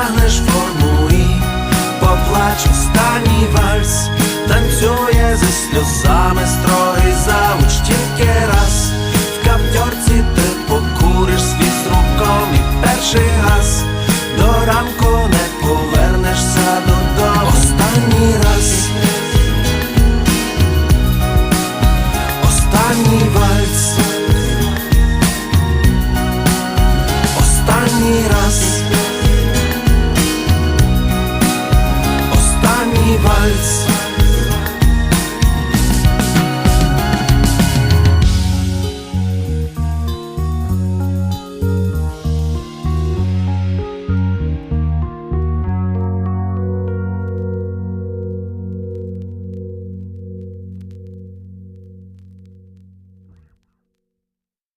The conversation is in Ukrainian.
тягнеш формуї, поплач останній вальс, танцює зі сльозами строгий завуч тільки раз, в каптьорці ти покуриш свій руком і перший раз, до ранку не повернешся додому. Останній раз. Останній раз